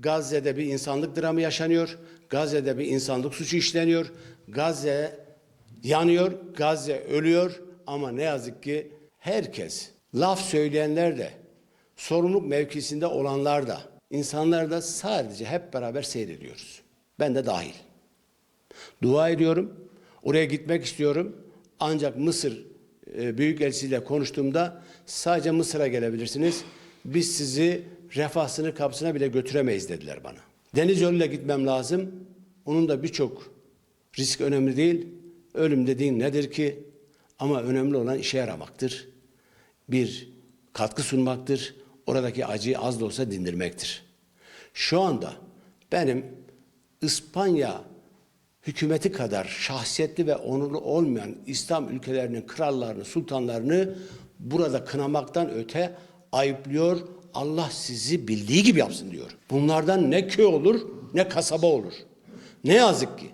Gazze'de bir insanlık dramı yaşanıyor. Gazze'de bir insanlık suçu işleniyor. Gazze yanıyor, Gazze ölüyor ama ne yazık ki herkes, laf söyleyenler de, sorumluluk mevkisinde olanlar da, insanlar da sadece hep beraber seyrediyoruz. Ben de dahil. Dua ediyorum. Oraya gitmek istiyorum. Ancak Mısır e, Büyükelçisiyle konuştuğumda sadece Mısır'a gelebilirsiniz. Biz sizi refah sınır kapısına bile götüremeyiz dediler bana. Deniz yoluyla gitmem lazım. Onun da birçok risk önemli değil. Ölüm dediğin nedir ki? Ama önemli olan işe yaramaktır. Bir katkı sunmaktır. Oradaki acıyı az da olsa dindirmektir. Şu anda benim İspanya hükümeti kadar şahsiyetli ve onurlu olmayan İslam ülkelerinin krallarını, sultanlarını burada kınamaktan öte ayıplıyor. Allah sizi bildiği gibi yapsın diyor. Bunlardan ne köy olur ne kasaba olur. Ne yazık ki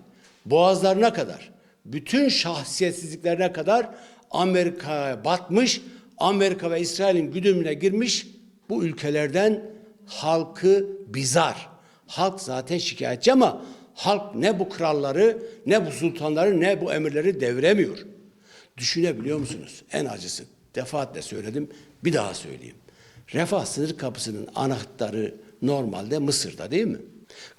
boğazlarına kadar, bütün şahsiyetsizliklerine kadar Amerika'ya batmış, Amerika ve İsrail'in güdümüne girmiş bu ülkelerden halkı bizar. Halk zaten şikayetçi ama halk ne bu kralları, ne bu sultanları, ne bu emirleri devremiyor. Düşünebiliyor musunuz? En acısı. Defaatle söyledim, bir daha söyleyeyim. Refah sınır kapısının anahtarı normalde Mısır'da değil mi?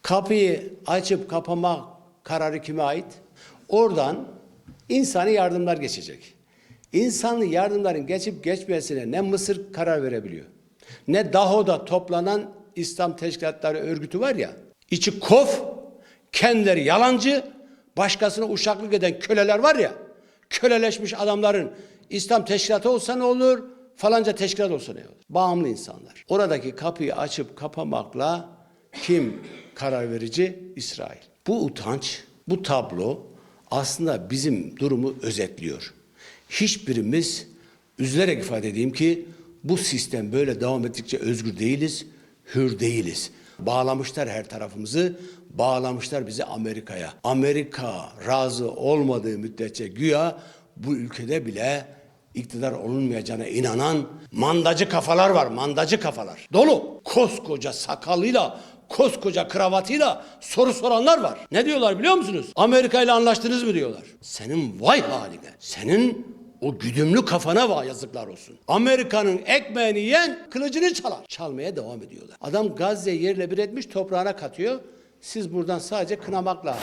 Kapıyı açıp kapama kararı kime ait? Oradan insani yardımlar geçecek. İnsanlı yardımların geçip geçmesine ne Mısır karar verebiliyor. Ne Daho'da toplanan İslam Teşkilatları örgütü var ya, içi kof, kendileri yalancı, başkasına uşaklık eden köleler var ya, köleleşmiş adamların İslam teşkilatı olsa ne olur, falanca teşkilat olsa ne olur? Bağımlı insanlar. Oradaki kapıyı açıp kapamakla kim karar verici? İsrail. Bu utanç, bu tablo aslında bizim durumu özetliyor. Hiçbirimiz üzülerek ifade edeyim ki bu sistem böyle devam ettikçe özgür değiliz, hür değiliz. Bağlamışlar her tarafımızı, bağlamışlar bizi Amerika'ya. Amerika razı olmadığı müddetçe güya bu ülkede bile iktidar olunmayacağına inanan mandacı kafalar var, mandacı kafalar. Dolu. Koskoca sakalıyla, koskoca kravatıyla soru soranlar var. Ne diyorlar biliyor musunuz? Amerika ile anlaştınız mı diyorlar. Senin vay haline. Senin o güdümlü kafana var yazıklar olsun. Amerika'nın ekmeğini yiyen kılıcını çalar. Çalmaya devam ediyorlar. Adam Gazze yerle bir etmiş toprağına katıyor. Siz buradan sadece kınamakla